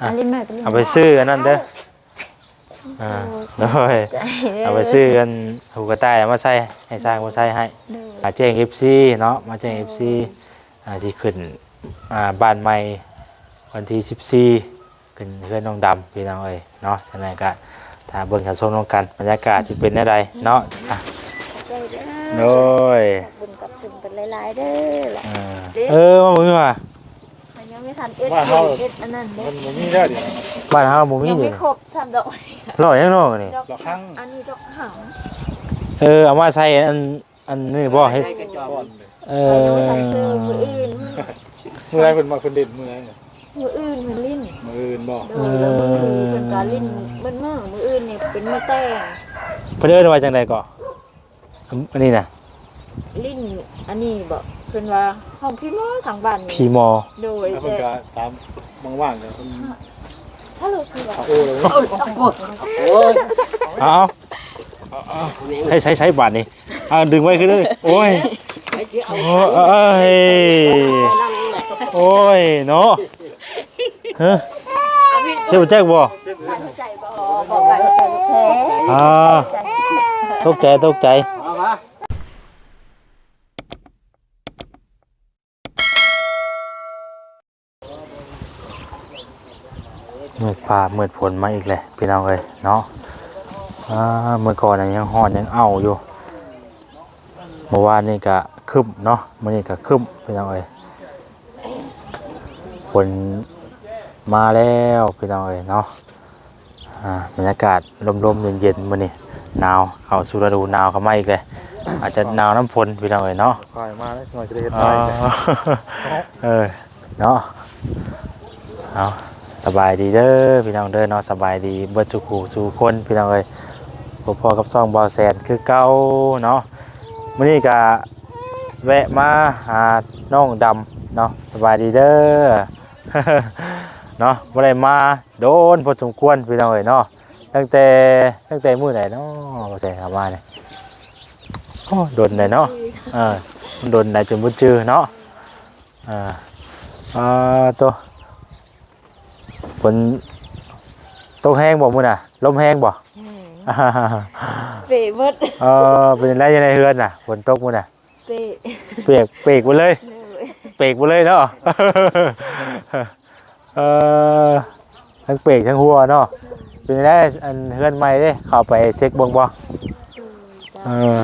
อะ อันนี้แม่ก็ลิ้นเอาไปซื้ออันนั้นเด้ออ่าโดยใจด้เอาไปซื้อกันหูกระต่ายเอามาใส่ให้สร้างมาใส่ให้เด้อมาแจ้ง FC เนาะมาแจ้ง FC อ่าสิขึ้นอ่าบ้านใหม่วันที่14ขึ้นเพื่อนน้องดำพี่น้องเอ้ยเนาะฉะนั้นก็ถ้าเบิ่งกันชมน้องกันบรรยากาศที่เป็นอะไรเนาะอะใจเด้อโดยบุญกับถึงเป็นหลายๆเด้อล่ะอ่าเออมามึงว่ามัน ยังไม่ทันเอ็ดว่าเฮา เอ็ดอันนั้นเด้มันบ่มีเด้อเดี๋ยวบ้านเฮาบ่มียังอยู่ไม่ครบสามดอกรอยังนอกนี่ ดอกดอกข้างอันนี้ดอกหางเออเอามาใส่อันอันนี้บ่เฮ็ดก่อนเลยเอเอออใส่เสื้อมืออื่นเมื่อไรเพิ่นมาเพิ่นเด่นมื้อนั้นน่ะมืออื่นมันลิ้นมื้ออื่นบ่โดยแล้วมืออื่นเป็นการลิ้นมันมือมืออื่นเนี่ยเป็นมือแต่งเพิ่นเอิ้นว่าจังไดก่ออันนี้น่ะลิ้นอันนี้บอก เพิ่นว่าห้องพี่มอทางบ้านพีนี่มอ โดยแล้วเพิ่นแต่ก็ตามว่างๆก็เพิ่นถ้าเราคือว่าเอาโอ้เลยเอาเอาใช้ใช้ใช้บาทนี่เอาดึงไว้ขึ้นเลยโอ้ยโอ้ยโอ้ยเนาะฮะเจ้าแจ๊กบ่ใจบ่บอกไปใจลูกแท้อ่าตกใจตกใจ มื่อฟ้าเมื่อฝนมาอีกเลยพี่น้องเอ้ยเนาะอ่าเมื่อก่อนน่ะยังหอนยังเอาอยู่เมื่อวานนี่ก็คึมเนาะมื่อนี้ก็คึมพี่น้องเอ้ยฝนมาแล้วพี่น้องเอ้ยเนาะอ่าบรรยากาศลมๆเย็นๆมื่อนี้หนาวเข้าสู่ฤดูหนาวเข้ามาอีกเลยอาจจะหนาวน้ำฝนพี่น้องเอ้ยเนาะควายมาแล้วหน่อยจะได้เฮ็ดอ๋อได้เออเนาะเอา สบายดีเด้อพี่น้องเด้อเนาะสบายดีเบิดสุขูสู่คนพี่น้องเอ้ยพอพอกับซองบอแซนคือเก่าเนาะมื้อนี้ก็แวะมาหาน้องดำเนาะสบายดีเด้อเนาะบ่ได้มาโดนพอสมควรพี่น้องเอ้ยเนาะตั้งแต่ตั้งแต่มื้อไหนเนาะบ่ใช่ครับมาเนี่ยโอ้โดนเลยเนาะเออโดนได้จนบ่จือเนาะอ่าอ่าตัว ฝนตกแห้งบ่มื้อน่ะลมแห้งบ่อ่าเปะเบิดเออเป็นไรยังไงเฮือนน่ะฝนตกมื้อน่ะเปะเปียกเปียกไปเลยเลยเปียกไปเลยเนาะเออทั้งเปียกทั้งหัวเนาะเป็นไรอันเฮือนใหม่เด้เข้าไปเช็คเบิ่งบ่เออ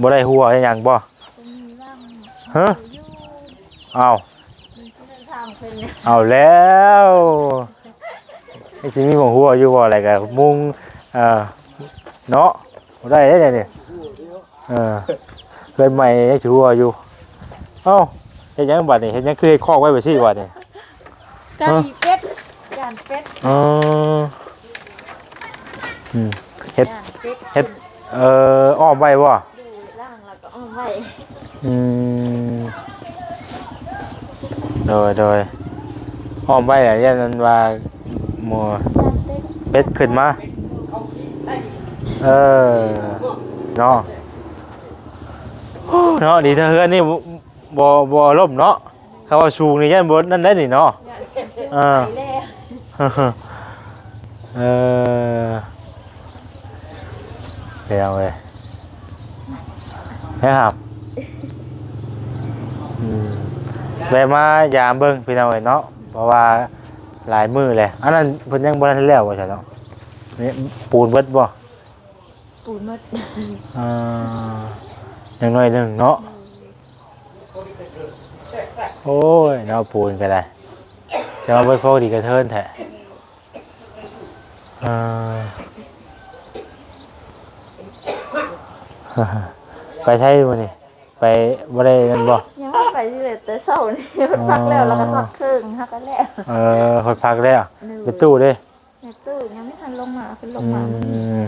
บ่ได้หัวอิหยังบ่ฮะอ้าวทางเพิ่นเนี่ยเอาแล้ว ไอ้ชิมีของหัวอยู่บ่อะไรกันมุงเอ่อเนาะบ่ได้เด้เนี่ยนี่เออเกินใหม่ไอ้ชัวอยู่ เอ้าเฮ็ดหยังบัดนี่เฮ็ดหยังคือเฮ็ดคอกไว้แบบซี่บัดนี่กาอีเป็ดจานเป็ดอ๋ออืม เฮ็ดจานเป็ดเฮ็ด เอ่ออ้อมไว้บ่ดูล่างแล้วก็เอาไว้อืมโดยโดยอ้อมไว้อะยันนั้นว่า หมัวเป็ดขึ้นมา เออเนาะเนาะดีเธอเฮือนนี่บ่บ่ล่มเนาะเขาว่าสูงนี่ยันบ่นั่นได้นี่เนาะไปอ่าเออเดี๋ยวเว้ยแม่ครับอืมแวะมายามเบิ่งพี่น้องเอ้ยเนาะเพราะว่า หลายมื้อเลยอันนั้นเพิ่นยังบ่ทันแล้วว่าซั่นเนาะนี่ปูนเบิดบ่ปูนมดอ่าอย่างน้อยหนึ่งเนาะโอ้ยเนาะปูนก็ได้จะมาเบิดโฟดีกระเทินแท้อ่าไปใช่บ่นี่ไปบ่ได้นั่นบ่ แต่เช้านี่มันพักแล้วแล้วก็ซักเครื่องฮักกันแล้วเออหดพักแล้วไปตู้เด้ในตู้ยังไม่ทันลงมาเพิ่นลอืงมาม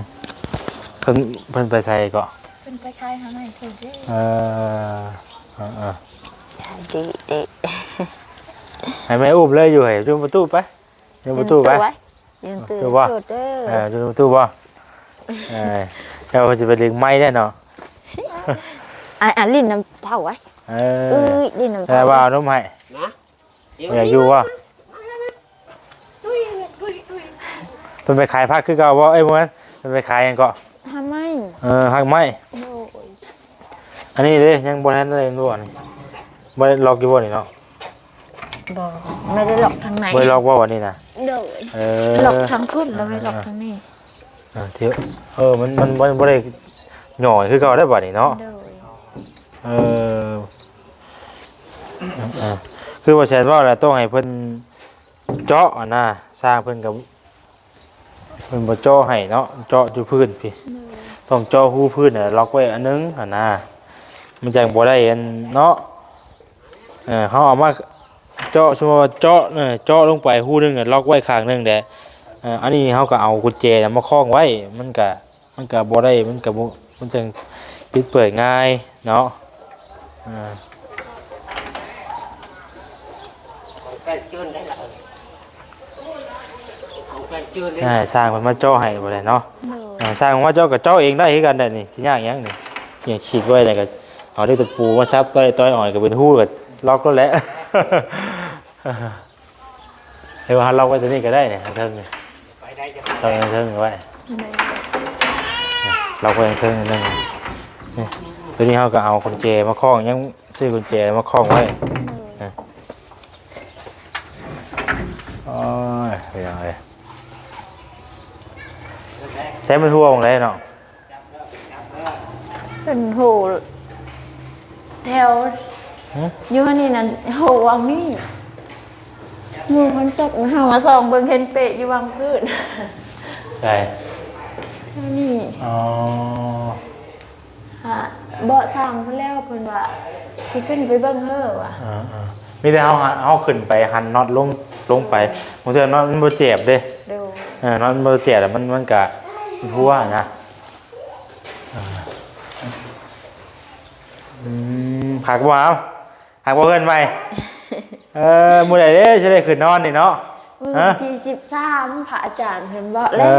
เพิ่นเพิ่นไปใส่ก็เพิ่นไปคายหาไหนเพิ่นเด้เออเออเออดีดีให้แม่อุ้มเลยอยู่ให้จุ่มประตูไปจุ่มประตูไปยืนตื่นตัวบ่โดดเด้อเออจุ่มประตูบ่เออเดี๋ยวจะไปเลี้ยงไม้ได้เนาะอะอะลิ้นน้ำเท่าไว้ เอเอ้อยลิ้นน้ำแต่เท่าว่าเอานมให้อยากอยู่ว่าเป็นไปขายผักคือเก่าบ่เอ้ยบ่แม่นเป็นไปขายหยังก็ทำไมเออหักไม้โดยอันนี้เด้ยังบ่ทันได้รู้อันนี้บ่ได้ล็อกอยู่บ่นี่เนาะบอกไม่ได้หลอกทางไหนบ่ได้ล็อกบ่วันนี้นะโดยเอหลอกอทางพุ่นแล้วไม่หลอกทางนี้เออเที่ยวเออมันมันมันบ่ได้หน่อยคือเก่าได้บ่นี่เนาะ โดยเออเออคือว่าแชร์ว่าอะไรต้องให้เพิ่นเจาะอะนะสร้างเพิ่นกับเพิ่นบ่เจาะให้เนาะเจาะอยู่พื้นพี่โดยต้องเจาะหูพื้นน่ะล็อกไว้อันนึงอะนะมันจังบ่ได้อันเนาะเออเฮาเอามาเจาะสมมุติว่าเจาะเออเจาะลงไปหูหนึงอะล็อกไว้ข้างหนึงแต่เอ่ออันนี้เฮาก็เอากุญแจน่ะมาคล้องไว้มันก็มันก็บ่ได้มันก็บ่มันจังปิดเปิดง่ายเนาะอ่า แฟนจืนได้ละของแฟนจืนได้ใช่สร้างมันมาเจาะให้บ่ได้เนาะโดยอ่าสร้างมาเจาะก็เจาะเองได้คือกันได้นี่สิยากหยังนี่เนี่ยขีดไว้แล้วก็เอาด้วยตะปูมาซับไว้ต้อยอ่อนก็เป็นหู้ก็ล็อกแล้วแหละเดี๋ยวเราล็อกไว้ตัวนี้ก็ได้เนี่ยทางเทิงนี่ไปได้จะล็อกทางเทิงไว้ล็อกไว้ทางเทิงนั่นนี่ตัวนี้เขาก็เอากุญแจมาคล้องยังซื้อกุญแจมาคล้องไว้โอ้ยไปยังไงใช้มันทั่วของไรเนาะเป็นโหแถวอยู่อันนี่นั่นโหวังนี่หมูมันตกเฮามาส่องเบิ่งเห็นเปะอยู่วังพืชใช่อันนี่อ๋อฮะเบาะสร้างเพิ่นแล้วเพิ่นว่าสิขึ้นไปเบิ่งเฮ้อว่ะอ่าอ่ามีแต่เอาเอาขึ้นไปหันน็อตลงลงไปบางทีน็อตมันบ่เจ็บเด้เดี๋ยวเออน็อตมันบ่เจ็บแต่มันมันกะทั่วนะอ่าอืมหักบ่เอาหักบ่เกินไปเออมื้อใดเด้สิได้ขึ้นนอนนี่เนาะมื้อฮะที่13พระอาจารย์เพิ่นบอกเอแล้วอ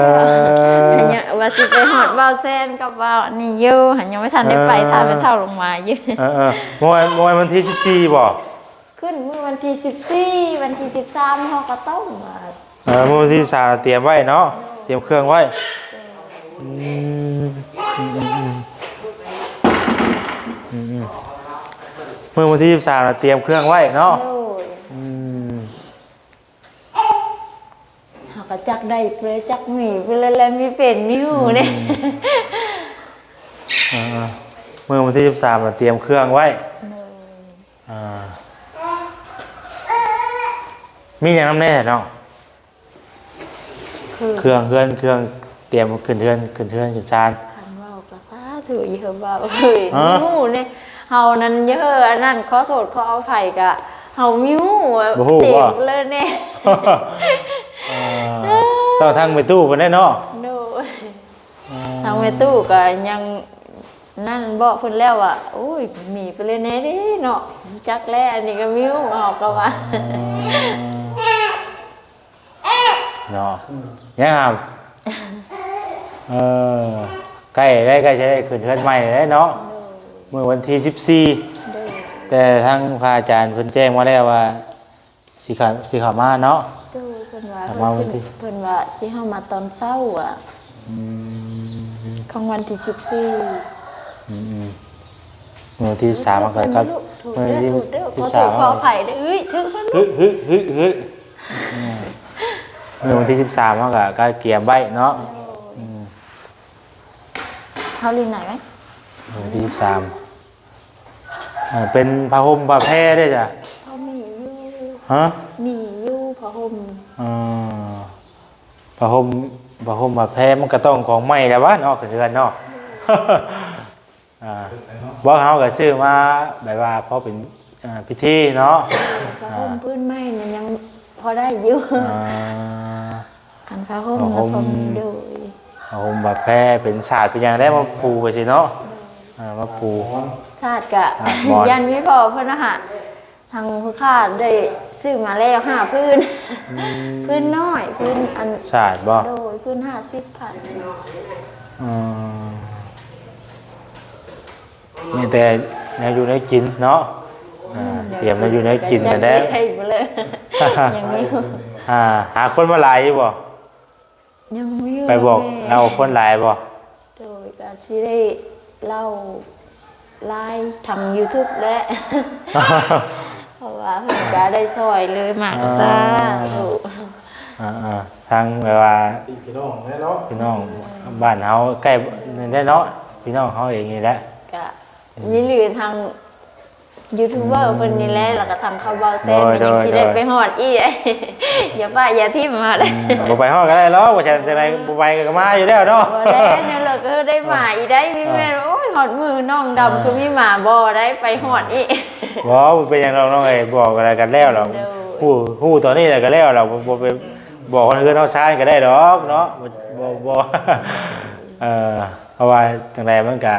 หันยังว่าสิไปหอดเบาแซนกับเบานี่อยู่หันยังไม่ทันได้ไปเออทานไปเท่าลงมาอยู่เออเออเมื่อวานเมื่อวานวันที่14บ่ขึ้นเมื่อวันที่14วันที่13เฮาก็ต้องมาเออเมื่อวันที่สามเตรียมไว้เนาะเตรียมเครื่องไว้ เมื่อวันที่สามเตรียมเครื่องไว้เนาะอืมเฮาก็จักได้เปลจักหมีเปลยแล้วมีเป็นมีหูเด้อ่าเมื่อวันที่สามเตรียมเครื่องไว้อ่ามีอย่างน้ำแน่เนาะเครื่องเครื่องเครื่อง เตรียมขึ้นเทือนขึ้นเทือนขึ้นซาน คันเว้าก็สาธุเยอะเว้าเฮ้ยฮะหูเนี่ยเฮานั้นเยอะอันนั้นขอโทษขออภัยก็เฮามิวเต็มเลยแน่อ่าต้องทางไปตู้ไปได้เนาะโดยทางแม่ตู้ก็ยังนั่นบอกเพิ่นแล้วว่าโอ้ยมีไปเลยแน่เดิเนาะจักแลอันนี้ก็มิวออกก็ว่าเนาะยังครับ เออใกล้ได้ใกล้จะได้ขึ้นเทือนใหม่ได้เนาะเมื่อวันที่สิบสี่โดยแต่ทางพระอาจารย์เพิ่นแจ้งมาแล้วว่าสีขาวสีขาวมาเนาะ โดยเพิ่นว่าถามว่าวันที่ เพิ่นว่าสิเฮามาตอนเช้าอะอืมของวันที่14อืมอืมเมื่อวันที่สามมันก็ก็ถูกเมื่อเด้วันอที่ถูกเด้อขสิอบโทสาษมขออภัยเด้อเอ้ยถึงเพิ่นฮึฮึฮึฮึอืมเมื่อวันที่สิบสามมันก็ก็เกียมไว้เนาะอืม เฮาลินไหนไหมเมื่อวันที่สิบสามอ่าเป็นผ้าห่มผ้าแพร่ด้วยจ้ะเฮามีอยู่ฮะมีอยู่ผ้าห่มอ่าผ้าห่มผ้าห่มผ้าแพร่มันก็ต้องของใหม่แล้ววะเนาะขึ้นเรือนเนาะอ่าบอกเขาก็ซื้อมาแบบว่าเพราะเป็นอ่าพิธีเนาะผ้าห่มพื้นไม้มันยังพอได้อยู่อ่าคันผ้าห่มผ้าห่แล้วมพอมีโด ยผ้าห่มผ้าแพร่เป็นศาสตร์เป็นอย่างได้มาปูไปสิเนาะอ่ามาปู ชาติกะชาติบอล ยันวิพอเพิ่นนะฮะทางผู้ค้าได้ซื้อมาแล้วห้าพื้น พื้นน้อยพื้นอันศาสตร์บ่โดยพื้นห้าสิบพันอืมมีแต่แนวอยู่ในกินเนาะอ่าเตรียมแนวอยู่ในกินจะกันได้ให้ไปเลยอย่างนี้อ่าหาคนมาหลายอยู่บ่ ยังไม่เยอะไปบอกแม่เราคนหลายบ่โดยก็สิได้เล่าไลฟ์ทาง YouTube และ เพราะว่าเพิ่นก็ได้ซอยเลยมากซะถูกอ่าๆทางแบบว่าตีพี่น้องแน่เนาะพี่น้องบ้านเฮาใกล้นี่เนาะพี่น้องเฮาเองนี่แหละก็มีเหลือทาง ยูทูบเบอร์เพิ่นนี่แหละแล้วก็ทางเข้าเบาเส้นโดยยังสิได้โดยไปฮอดอีกอย่าป้าอย่าทิ่มมาเลยบ่ไปฮอดก็ได้หรอกว่าฉันจะได้บ่ไปก็มาอยู่แล้วเนาะบ่ได้เนี่ยเลยก็ได้หมาอีได้มีแม่โอ้ยหอดมือน้องดำคือมีหมาบ่ได้ไปหอดอีบ่เป็นหยังเราน้องเอ้ยบอกอะไรกันแล้วหรอกโดยฮู้ฮู้ตอนนี้แหละก็แล้วเราบ่บ่ไปบอกคนอื่นเฮาชานก็ได้ดอกเนาะบ่บ่บ่เออเพราะว่าจังไดมันก็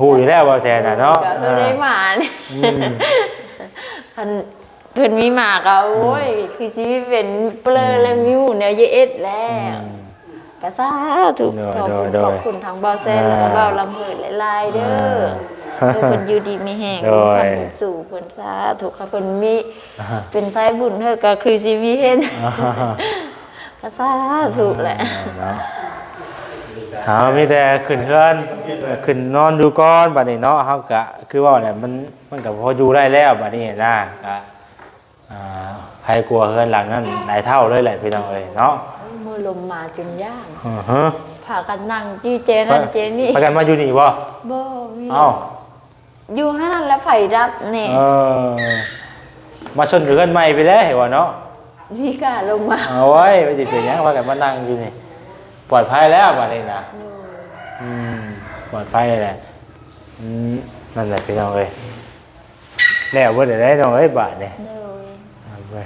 ฮู้อยู่แล้วว่าแซ่น่ะเนาะก็เอคืออได้หมาเนี่ยอืมคันเพิ่นมีหมาก็โอ้ย คือสิมีเป็นเปลือและมิวแนวเยเอ็ดแล้วก็สาธุโดยขอบคุณโดยขอบคุณทางเบาเส้นแล้วก็เบาลำเพิดหลายๆเด้อเออเพิ่นอยู่ดีมีแฮงโดยคำบุญสู่เพิ่นสาธุค่ะเพิ่นมีเป็นสายบุญเด้อก็คือสิมีเห็นก็สาธุแหละ เนาะเอามีแต่ขึ้นเฮือนขึ้นนอนดูก่อนบัดนี้เนาะเฮาก็คือว่าเนี่ยมันมันก็พออยู่ได้แล้วบัดนี้นะก็อ่าใครกลัวเฮือนหลังนั้นหลายเท่าเลยแหละพี่น้องเอ้ยเนาะมือลมมาจนย่านอือฮะพากันนั่งจี้เจนั่นเจนี่ประกันมาอยู่นี่บ่บ่มีเอ้าอยู่ห้านแล้วไฟรับนี่เออมาชนเรือนใหม่ไปแล้วเห็นบ่เนาะพี่กล้าลงมาเอาไว้ไม่สิเป็นหยังพากันมานั่งอยู่นี่ ปลอดภัยแล้วบัดนี้นะอืมปลอดภัยแหละอืมนั่นแหละพี่น้องเอ้ยแล้วบ่ได้ได้น้องเอ้ยบาดนี่เลยเอาไว้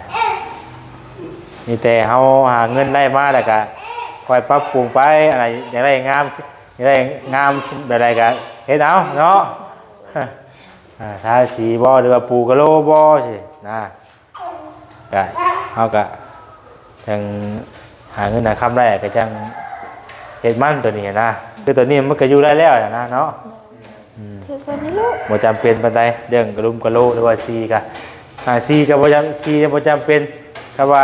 มีแต่เฮาหาเงินได้มาแล้วก็คอยปรับปรุงไปอะไรอย่างไรงามอย่างไรงามแบบใดก็เฮ็ดเอาเนาะอ่าทาสีบ่หรือว่าปูกะโลบ่สินะก็เฮาก็จังหาเงินหาคำได้ก็จัง เฮ็ดมันตัวนี้นะคือตัวนี้มันก็อยู่ได้แล้วนะเนาะคือคนนี้ลูกบ่จำเป็นปานใดเรื่องกระลุมกะโลหรือว่าซีก็อ่าซีก็บ่จำซีบ่จำเป็นก็ว่า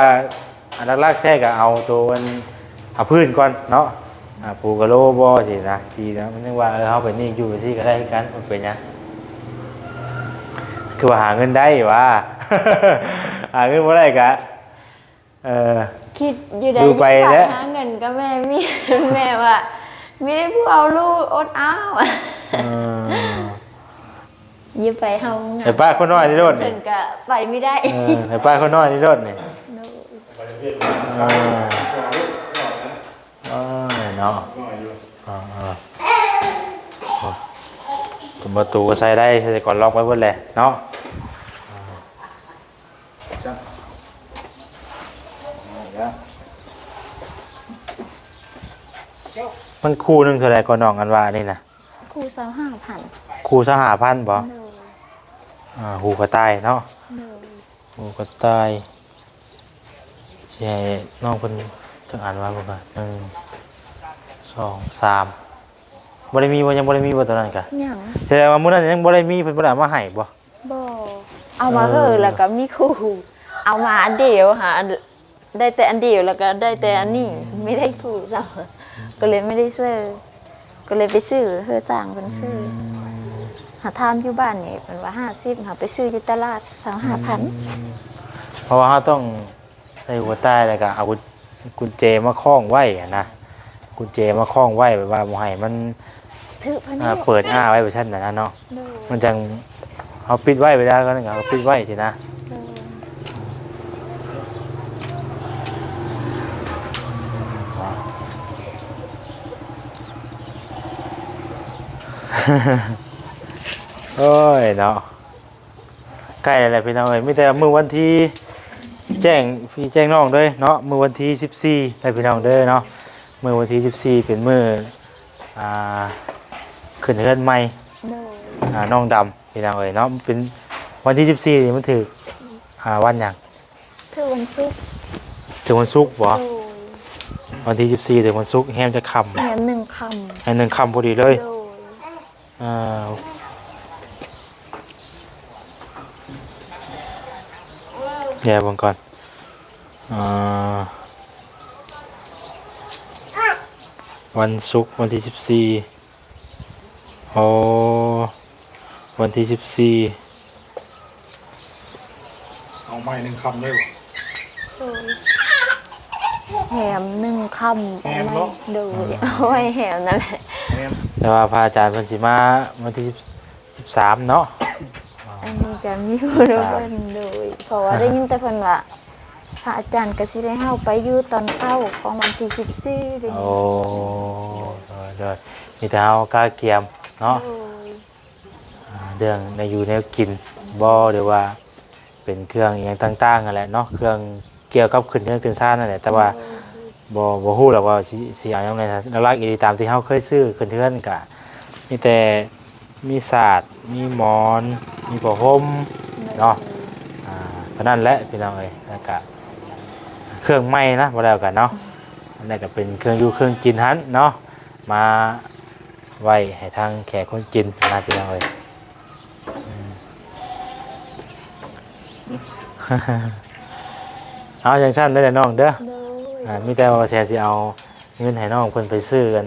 อันหลักๆแท้ก็เอาตัวมันเอาพื้นก่อนเนาะอ่าปูกะโลบ่สินะซีนะมันนึกว่าเออเฮาเป็นนี่อยู่ซีก็ได้คือกันมันเป็นหยังคือว่าหาเงินได้ว่า หาเงินบ่ได้กะ เออ คิดอยู่ได้ดูไปยิ่งแล้ว หาเงินก็แม่มี แม่ว่าไม่ได้ผู้เอาลูกอดอ้าวเออยิ้มไปเฮาไอ้ป้าคนน้อยนี่โดดเพิ่นี่นก็ไปไม่ได้เออไอ้ป้าคนน้อยนี่โดดนี่เออเออเนาะเออเออโอ้ประตูก็ใช้ได้ใช้ก่อนล็อกไว้เบิดแหละเนาะจ้ะเอาละ มันคู่หนึงเท่าไหร่ก่อนน้องกันว่านี่นะครูสาวห้าพันคู่สหพันธ์บ่อ่าหูกระต่ายเนาะหูกระต่ายใช่น้องคนจังอ่านว่าบ่กันหนึ่งสองสามบ่ได้มีบ่ยังบ่ได้มีบ่ตอนนั้นกะหยังแสดงว่ามื้อนั้นยังบ่ได้มีเพิ่นบ่ได้เอามาให้บ่ บ่เอามาเฮอแล้วก็มีครูเอามาอันเดียวหาอัน ได้แต่อันเดียวแล้วก็ได้แต่อันนี้ไม่ได้ครูซ้ำก็เลยไม่ได้ซื้อก็เลยไปซื้อเฮอสร้างเป็นซื้ออหาทามอยู่บ้านนี่เป็นว่า50หาไปซื้ออยู่ตลาดสั่ง5,000เพราะว่าเราต้องใส่หัวใต้แล้วก็เอากุญกุญแจมาคล้องไว้อะนะกุญแจมาคล้องไว้แบบว่าบ่ให้มันถือพันอ่าเปิดอ้าไว้แบบซั่นน่ะนะเนาะมันจังเอาปิดไว้ไปได้ก็นั่นก็เอาปิดไว้สินะ โอ้ยเนาะใกล้แล้วแหละพี่น้องเอ้ยมีแต่มือวันที่แจ้งพี่แจ้งน้องเลยเนาะมือวันที่14ให้พี่น้องเด้อเนาะมือวันที่14เป็นมืออ่าขึ้นเฮือนใหม่อ่าน้องดำพี่น้องเอ้ยเนาะเป็นวันที่14นี่มันถืออ่าวันหยังถือวันศุกร์ถึงวันศุกร์บ่โดยวันที่14ถึงวันศุกร์แฮมจะค่ำแถมหนึ่งคอันหนึงค่ำพอดีเลำยโดย อ่าแย่เบังก่อนอ่าวันศุกร์วันที่สิบสี่โอ้วันที่สิบสี่เอาไม้หนึ่งคำได้บ่แหมหนึ่งคำแหมเนอะดูเอาไว้แหมนั่นแหละแม่น แต่ว่าพระอาจารย์เพันสิมาวันที่สิบสามเนาะ อันนี้จะมีผู้รู้เพิ่นดูเพราะว่าได้ยินแต่เพิ่นว่าพระอาจารย์ก็สิได้เฮาไปอยู่ตอนเช้าของวันที่14เดือนโอ้เดี๋ยวมีแต่เอากาเกียมเนาะโอ้ยอ่าเรื่องในอยู่ในกินบ่หรือว่าเป็นเครื่องอหย่างต่างๆนั่นแหละเนาะเครื่องเกี่ยวกับขึ้นเนื้อขึ้นซ่านนั่นแหละแต่ว่า บ่บ่ฮู้หรอกว่าสิสิเอาหยังไงนะลักอีหลีตามที่เฮาเคยซื้อขึ้นเทือนก็มีแต่มีศาสตร์มีหมอน มีผ้าห่มเนาะอ่าเพราะนั้นแหละพี่น้องเอ้ยแล้วก็เครื่องไม้นะบ่แล้วกันเนาะอันนั้นก็เป็นเครื่องอยู่เครื่องกินหันเนาะมาไว้ให้ทางแขกคนกินนะพี่น้องเอ้ยเอาอย่างชั้นได้อน้องเด้อ อ่ามีแต่ว่าแซนสิเอาเงินให้น้องเพิ่นไปซื้อกัน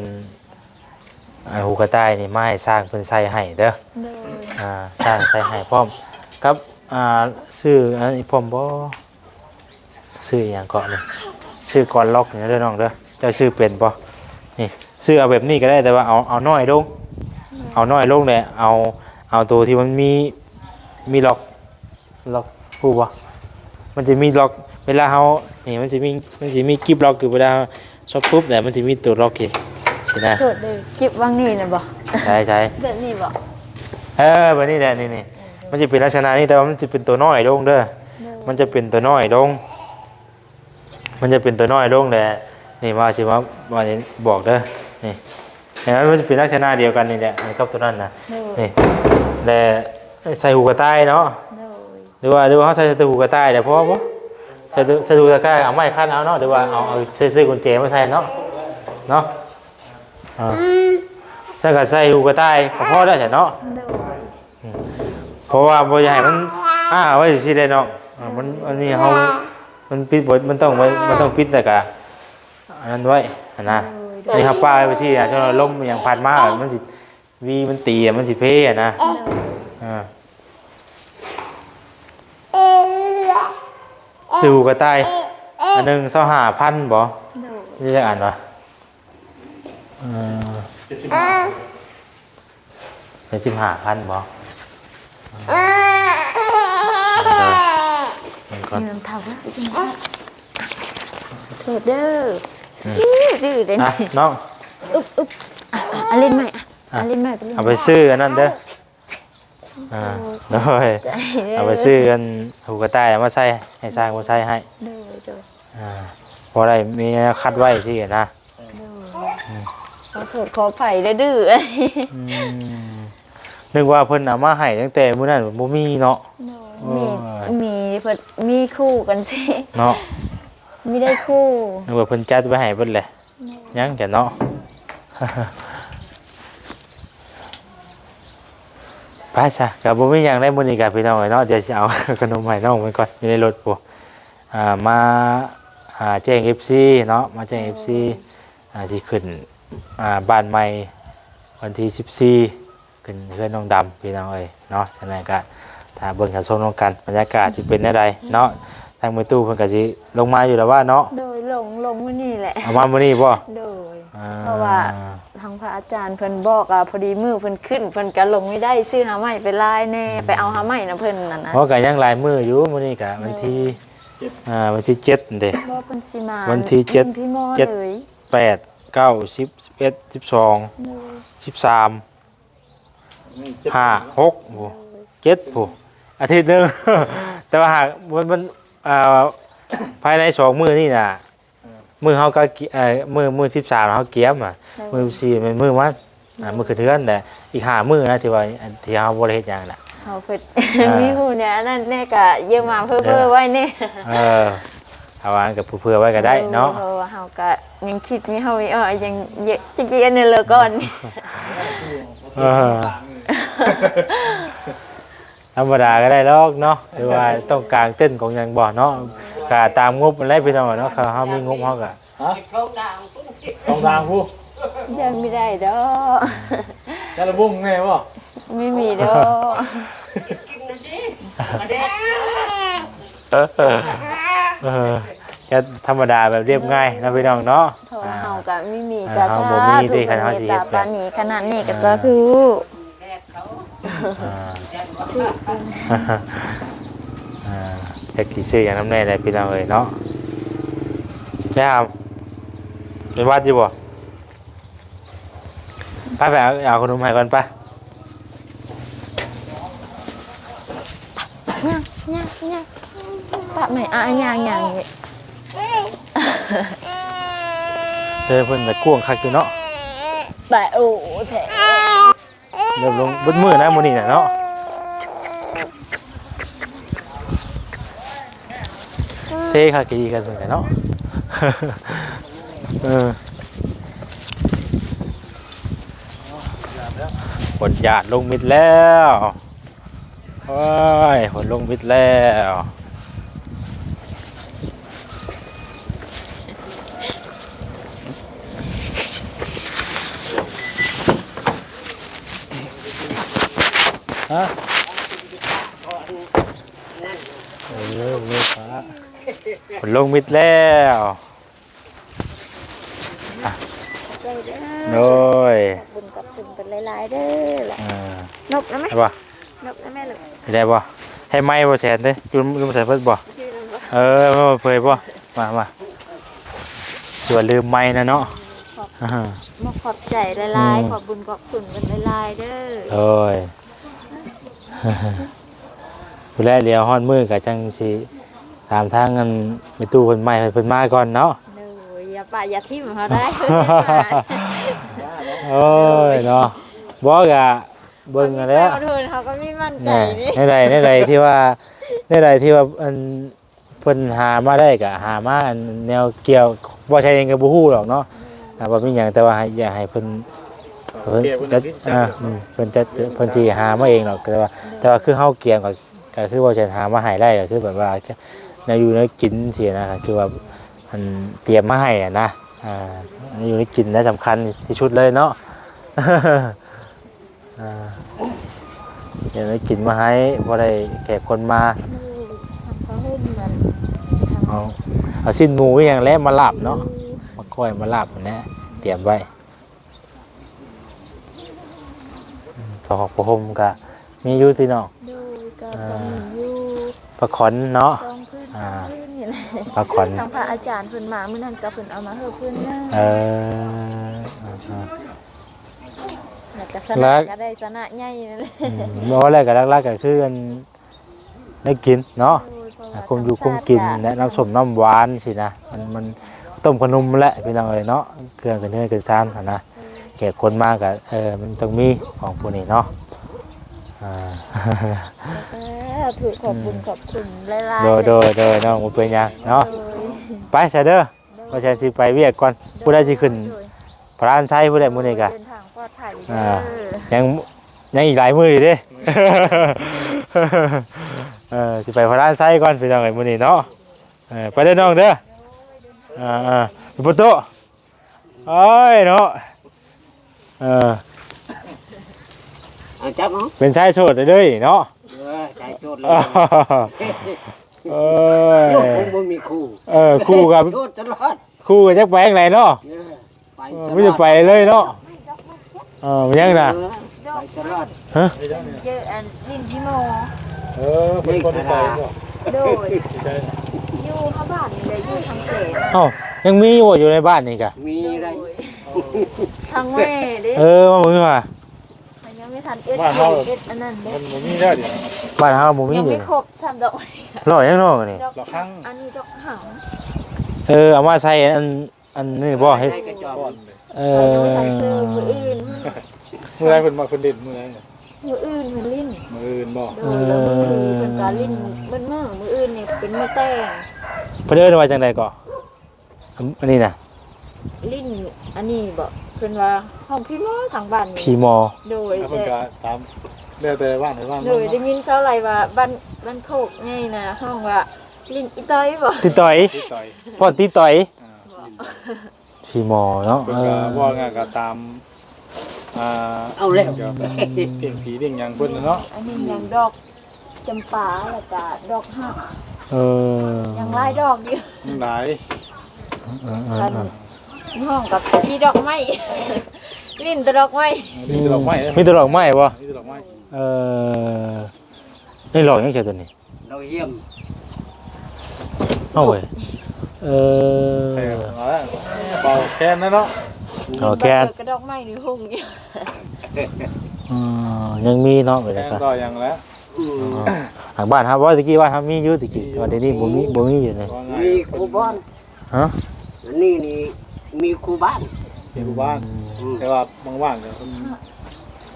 ไอ้หูกระต่ายนี่มาให้สร้างเพิ่นใส่ให้เด้อโดยอ่าสร้างใส่ให้พร้อมครับอ่าซื้ออันนี้พร้อมบ่ซื้ออหย่างเกาะนี่ซื้อก่อนล็อกนี่เด้อน้องเด้อเจ้าซื้อเป็นบ่นี่ซื้อเอาแบบนี้ก็ได้แต่ว่าเอาเอาน้อยลง เอาน้อยลงเลยเอาเอาตัวที่มันมีมีล็อกล็อกผู้บ่มันจะมีล็อก เวลาเขานี่มันจะมีมันจะมีกิบล็อกอยู่เวลาเราชอบปุ๊บแต่มันจะมีตัวล็อกอยู่ใช่ไหมโทษเลยเก็บวางนี่น่ะบ่ใช่ใช่แบบนี้บ่เออแบบนี้แหละนี่นี่มันจะเป็นลักษณะนี้แต่ว่ามันจะเป็นตัวน้อยลงเด้อโดยมันจะเป็นตัวน้อยลง มันจะเป็นตัวน้อยลงแหละนี่มาสิมามาบอกเด้อนี่เห็นไหมมันจะเป็นลักษณะเดียวกันนี่แหละกับตัวนั้นนะโดยนี่แต่ใส่หูกระต่ายเนาะโดยหรือว่าหรือว่าเขาใส่สตูกระต่ายเดี๋ยวพอปะ ใส่สตูกระต่ายเอาไม้ขั้นเอาเนาะหรือว่าเอาเอาใส่ซื้อกุญแจมาใส่เนาะเนาะอ่าใส่กับใส่หูกระต่ายก็พอได้ใช่เนาะโดยเพราะว่าบ่อยากให้มันอ้าไว้สิได้เนาะอ่ามันอันนี้เขามันปิดบทมันต้องไว้มันต้องปิดแต่กะอันนั้นไว้อันนะอันนี้ครับป้าไปสิอะช่วงเราล้มอย่างผ่านมาอะมันสิวีมันตีอะมันสิเพ่อะนะอ่า ซื้อหูกระต่ายอันหนึงเสาหาพันบ่โดยนี่จะอ่านวะเออเจ็ดสิบห้าเป็นสิบห้าพันบ่มันก่อนมีน้ำเท่านะโทษเด้อดื้อดื้อเด้ออะนี่น้องอึ๊บอึ๊บอะอันเล่นใหม่อะอันเล่นใหม่ไปเล่นเอาไปซื้ออันนั้นเด้อ อ่าโดยใจเด้อเอาไปซื้อกันหูกระต่ายเอามาใส่ให้สร้างมาใส่ให้เด้อเด้ออ่าพอได้มีคัดไว้สินะขอโทษขอไผ่เด้อดื้ออืมนึกว่าเพิ่นเอามาให้ตั้งแต่มื้อนั้นบ่มีเนาะมีมีเพิ่นมีคู่กันสิเนาะมีได้คู่นึกว่าเพิ่นจัดไว้ให้เพิ่นแหละยังแกเนาะ ไปซะกับบ่มีหยังได้มื้อนี้กับพี่น้องเนาะเดี๋ยวสิเอาขนมให้น้องไว้ก่อนอยู่ในรถปู่อ่ามาอ่าแจ้ง FC เนาะมาแจ้ง FC อ่าสิขึ้นอ่าบ้านใหม่วันที่14ขึ้นเฮือนน้องดำพี่น้องเอ้ยเนาะฉะนั้นก็ถ้าเบิ่งกันชมกันบรรยากาศสิเป็นจังไดเนาะทางมือตู้เพิ่นก็สิลงมาอยู่แล้วว่าเนาะโดยหลงหลงมื้อนี้แหละเอามามื้อนี้บ่โดย อ่เพราะว่าทางพระอาจารย์เพิ่นบอกอะพอดีมือเพิ่นขึ้นเพิ่นก็ลงไม่ได้ซื้อหาใหม่ไปลายแน่ไปเอาหาใหม่นะเพิ่นนั่นนะเพราะก็ยังหลายมื้ออยู่มื้อนี้ก็วันที่อ่าวันที่7นั่นเด้บ่เพิ่นสิมาวันที่เจ็ดพิ่นพี่หมอเจ็ดเลยแปดเก้าสิบสิบเอ็ดสิบสองสิบสามห้าหกโอ้เจ็ดผู้อาทิตย์หนึงแต่ว่าหากมันมันอ่าภายในสองมือนี่น่ะ มือเขาก็เกีเอ่อมือมือสิบสามเขาเกียมอะมือสี่มันมือมันอ่ามือคือเทือนแต่อีกห้ามือนะที่ว่าอันที่เขาบริเฮ็ดหยังน่ะเฮาเพิ่นอ่ามีมีผู้เนี่ยนั่นแน่ก็เยอะมาเพิ่อๆไว้แน่เออเอาอันกับเพื่อๆไว้ก็ได้เนาะเพราะว่าเฮาก็ยังคิดมีเฮามีเออยังเยอะจริงๆอันนี้เลยก่อนเออธรรมดาก็ได้หรอกเนาะหรือว่าต้องกลางเต้นของหยังบ่เนาะ ก็ตามงบมันได้พี่น้องเนาะเขาเฮามีงบเฮาก็ฮะโครงดางต้องรางผู้ยังไม่ได้ดอกจะระบุ้งไงบ่ไม่มีดอกเออเออจะธรรมดาแบบเรียบง่ายนะพี่น้องเนาะโทรอ่า เฮาก็ไม่มีอ่าก็เฮาสาบ่มีธุเด้เป็นคันเฮาเมสิตเฮ็ตาดปานนี้ขนาดนี้ก็สาธุอ่าอ่า จะกี่ชื่ออย่างน้ำแน่เลยพี่น้องเอ้ยเนาะใช่ครับเป็นวัดอยู่บ่ไปไปเอาเอาขนมให้ก่อนไปย่างย่างย่างปะไม่อะย่างย่างนี่เจอเพิ่นแต่กวงคักอยู่เนาะปะโอ้แท้เริ่มลงเบดมือนะมื้อนี้น่ะเนาะ ซ่คักกี่กันเหมือนกันเนาะเออผลหยาดลงมิดแล้วโอ้ยผลลงมิดแล้วฮะเออลูกฟ้า ผลลงมิดแล้วอะโดยบุญกับคุณเป็นหลายๆเด้อล่ะอ่านกนะแม่ได้ปะนกนะแม่ลูกได้ปะให้ไม้บ่แสนเด้จุนลืมใส่เพิ่นบ่ชื่อนั้นบ่เออมาเผยป่ะมามาส่วนลืมไม้นะเนาะอ่ามาขอบใจหลายอืมๆขอบบุญขอบคุณเป็นหลายๆเด้อโอ้ยผู้แรกเดียวฮ้อนมือกับจังสิถามทางเงินไปตู้เพิ่นใหม่เพิ่นมาก่อนเนาะเด้ออย่าป่าอย่าทิ่มเขาได้โอ้ยเนาะบ่กะเบิ่งกันแล้วเขาเทินเขาก็ไม่มั่นใจนี่นี่ในใดในใดที่ว่าในใดที่ว่าอันเพิ่นหามาได้ก็หามาอันแนวเกี่ยวบ่ใช่เองก็บ่ฮู้หรอกเนาะอ่าบ่มีหยังแต่ว่าให้อยากให้เพิ่นเพิ่นจะอ่าอืมเพิ่นจะเพิ่นสิหามาเองหรอกแต่ว่าแต่ว่าคือเฮาเกี่ยงก็ก็คือบ่ใช่หามาให้ได้ก็คือแบบว่า แนวอยู่ในกินเสียนะก็คือว่าอันเตรียมมาให้อะนะอ่าอันอยู่ในกินและสำคัญที่สุดเลยเนาะอ่าเดี๋ยวได้กินมาให้พอได้แขกคนมาเขาหุ้มมันเอาเอาสิ้นหมูอหย่างแล้วมาลาบเนาะมาก้อยมาลาบอันนี้เตรียมไว้อืมสอกประหมกะมีอยู่ที่เนาะดูกับผมอยู่ปลาขอนเนาะส องพื้นสองพื้นนี่แหละปลาขอนทางพระอาจารย์เพิ่นมามื้อนั้นก็เพิ่นเอามาเฮือเพิ่นนะเอออ่าแล้วก็สแล้นะวก็ได้สนะใหญ่นั่นแหละๆอืมบ่แรกก็ลักๆก็คือกันได้กินเนาะโอ้ยเพราะอ่าว่าคุมอยู่คุมกินและน้ำส้มน้ำหวานสินะมันมันต้มขนมแหละพี่น้องเอ้ยเนาะเครื่องกันเนื้อกันซานหั่นนะแขกคนมากอะเออมันต้องมีของพวกนี้เนาะ อ่าเออถือขอบคุณขอบคุณหลายๆโดยโดยโดยน้องบ่เป็นหยังเนาะโดยไปซะเด้อว่าฉันสิไปเวียกก่อนผู้ใดสิขึ้นพระรานไซผู้ใดมื้อนี้กะเดินทางปลอดภัยอ่าเด้อยังยังอีกหลายมื้ออยู่เด้ เออสิไปพระรานไซก่อนพี่น้องเอ้ยมื้อนี้เนาะเออไปเด้อน้องเด้ออ่าอ่าอยู่ประตูโอ้ยเนาะเออ เอาจับมั้งเป็นชายโสดเด้อเนาะเออใจโจทย์เลยเอ้ยลูกผมบ่มีคู่เออคู่กับโจทย์ตลอดคู่กับจักไปจังไดเนาะเออไปเออตลอดไม่จะไปเลยเนาะเออมันยังน่ะเออไปตลอดเยอะอันลินพี่โมเออเป็นคนที่ใจบ่โดยอยู่ข้างบ้านนี่เลยอยู่ทางเสนาเอ้ายังมีอยู่อยู่ในบ้านนี่กะมีอะไรทางแม่เด้เออมามึงว่า มันยังไม่ทันเอ็ดเอ็ดอันนั้นเด้มันบ่มีแล้วเดี๋ยวบ้านเฮาบ่มียังอยู่ไม่ครบสามดอกร้อยยังน้องนี่ดอกละครั้งอันนี้ดอกหางเออเอามาใส่อันอันนี้บ่ให้ให้กระจอกก่อนเลยเอเรายังไม่ทันอซื้อมืออื่นเมื่อไรเพิ่นมาเพิ่นเด่นเมื่อไรเนี่ยมืออื่นมันลิ้นมื้ออื่นบ่โดยแล้วมืออื่นเป็นการลิ้นมันมือมืออื่นเนี่ยเป็นมือแต่งเพิ่นเอิ้นว่าจังไดก็อันนี้น่ะลิ้นอันนี้บอก เพิ่นว่าห้องพี่หมอทางบ้านพีนี่มอ โดยแล้วเพิ่นแต่ก็ตามแล้วแต่บ้านให้บ้านโดยได้ยินเจ้าไรว่าบ้านบ้านโคกไงนะห้องว่าลิ้นอีต้อยบอกติต่อยที่ต่อยพ่อติต่อยอ่าพขี้หมอเนาะเพิ่นเอก็อว่างานก็ตามอ่าเอาแล้วเลี้ยงผีเลี้ยงหยังเพิ่นน่ะเนาะอันนี้ยังดอกจำปาแล้วก็ดอกหักเออยังหลายดอกอยู่มันหลายเออเออคันเออ สิห้องกับที่ดอกไม้ ลิ้นแตะดอกไม้มีแต่ดอกไม้เด้มีแตหลอกไม้บ่มีแต่ดอกไม้เออนี่หลอกยังเจอตัวนี้เราเยี่ยมเอาเว้ยเอใช่อครับเอาละเป่าแคนนะเนาะเอาแคนกระดอกไม้นี่หุ่งอยู่อืมยังมีเนาะไปแคเลยนครับก็ยังแล้วอืมทางบ้านครับว่าตะกี้ว่าทำมีอยู่ตะกี้วันนี้บ่มีบ่มีอยู่เลยว่าง่ายมีครูบ้านฮะอันนี่นี่ มีครูบ้านมีอยู่บ้านอืมแต่ว่าว่างๆเนี่ยเพิ่น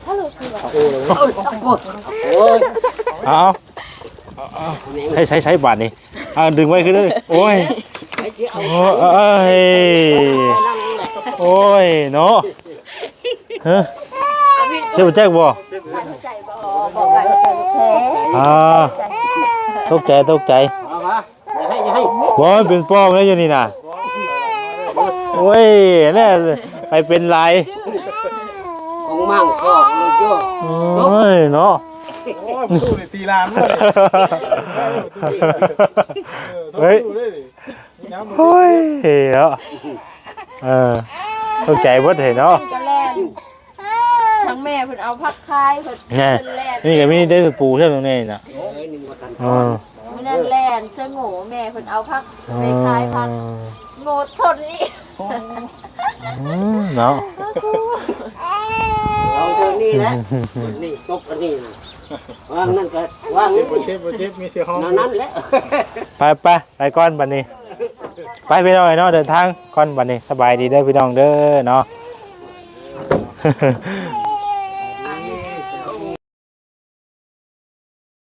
ถ้าเราคือว่าเอาโอ้เลยโอ้ยโอ้ยเอาใช้ใช้ใช้บาทนี่เอาดึงไว้ขึ้นเลยโอ้ยไอ้ที่เอาโอ้เอ้ยโอ้ยเนาะฮะอาวินเจ้าแจ้งบ่เข้าใจบ่บอกไปเข้าใจแท้อ่าตกใจตกใจเอามาอย่าให้อย่าให้บ่มันเป็นปองแล้วอยู่นี่น่ะ โอ้ยแน่ไปเป็นลายของมั่งก็เลยโยกโอ้ยเนาะโอ้ยประตูนี่ตีลานหมดเลยเออเฮ้ยต้องดูด้วยดิย้ำมันโอ้ยเนาะเออตกใจเบิดเห็นเนาะก็แล่นทั้งแม่เพิ่นเอาผักคายเพิ่นแน่เพิ่นแล่นนี่ก็มีได้ปูใช่ตรงนี้น่ะเอ้ยนี่มาทันเออมื้อนั้นแล่นเสื้อโง่แม่เพิ่นเอาผักไปคายผัก โง่สดนี่อืมเนาะเราเจอนี่แหละนี่ตกอันนี้นะวางนั่นก็วางเจ็นี่บบ่เจ็บบ่เจ็บมีเสียห้องนั่นนั่นแหละไปไปไปก่อนบัดนี้ ไปพี่น้องเนาะเดินทางก่อนบัดนี้สบายดีเด้อพี่น้องเด้อเนาะ